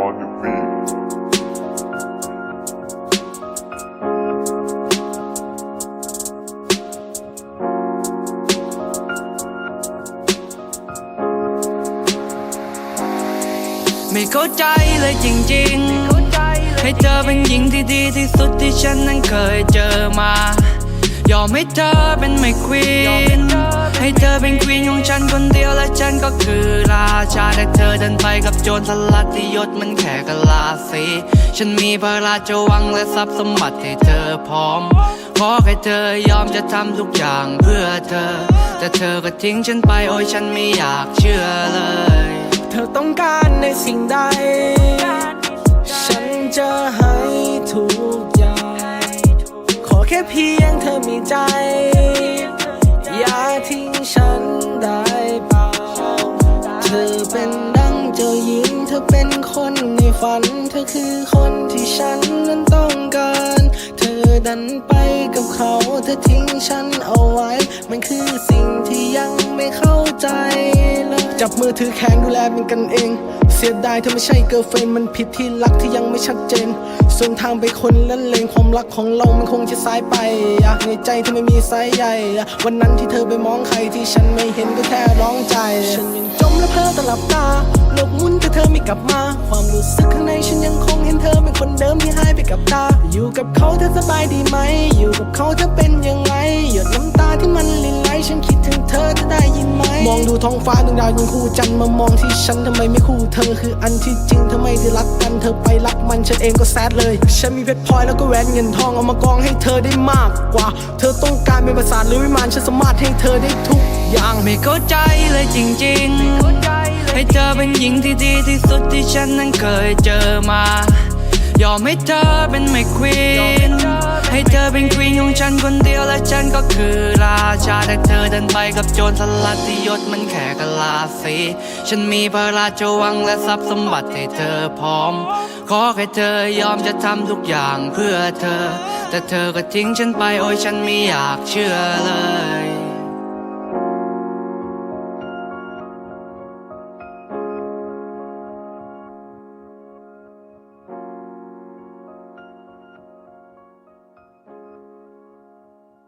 I'm on the beat. ไม่เข้าใจเลยจริงๆ ให้เธอเป็นหญิงที่ดีที่สุดที่ฉันนั้นเคยเจอมา ยอมให้เธอเป็นไม่ควีน เธอเป็นควีนของฉันคนเดียวและฉันก็คือราชาแต่เธอเดินไปกับโจรสลัดที่ยศมันแค่กะลาสีฉันมีพระราชวังและทรัพย์สมบัติให้เธอพร้อมขอให้เธอยอมจะทำทุกอย่างเพื่อเธอ แต่เธอก็ทิ้งฉันไปโอ้ยฉันไม่อยากเชื่อเลย เธอต้องการในสิ่งใด ฉันจะให้ทุกอย่าง ขอแค่เพียงเธอมีใจ คือคนที่ฉันนั้นต้องการ เธอดันไปกับเขาเธอทิ้งฉันเอาไว้ มันคือสิ่งที่ยังไม่เข้าใจเลยจับมือถือแขนดูแลเป็นกันเอง เสียดายเธอไม่ใช่เกิร์ลเฟรนมันผิดที่รักที่ยังไม่ชัดเจน ส่วนทางไปคนละเลนความรักของเรามันคงจะสายไปอะในใจเธอไม่มีสายใยวันนั้นที่เธอไปมองใครที่ฉันไม่เห็นก็แค่ร้องใจ ฉันยังจมและเพ้อตลับตา ลกหมุนแต่เธอไม่กลับมา ความรู้สึกข้างในฉันยังคงเห็นเธอเป็นคนเดิมที่หายไปกับตา อยู่กับเขาเธอสบายดีไหม อยู่กับเขาเธอเป็นยังไง หยดน้ำตาที่มันลินไหลฉัน ท้องฟ้าดวงดาวยังคู่จันทร์มามองที่ฉันทำไมไม่คู่เธอคืออันที่จริงทำไมได้รักกันเธอไปรักมันฉันเองก็แซดเลย ฉันมีเพชรพลอยแล้วก็แหวนเงินทองเอามากองให้เธอได้มากกว่า เธอต้องการเป็นประสาทหรือวิมานฉันสามารถให้เธอได้ทุกอย่างไม่เข้าใจเลยจริงๆให้เธอเป็นหญิงที่ดีที่สุดที่ฉันนั้นเคยเจอมา ยอมให้เธอเป็นไม่ควีนให้เธอเป็นควีนของฉันคนเดียวและฉันก็คือราชาแต่เธอเดินไปกับโจรสลัดที่ยศมันแค่กะลาสีฉันมีพระราชวังและทรัพย์สมบัติให้เธอพร้อม ขอแค่เธอยอมจะทำทุกอย่างเพื่อเธอ แต่เธอก็ทิ้งฉันไปโอ้ยฉันไม่อยากเชื่อเลย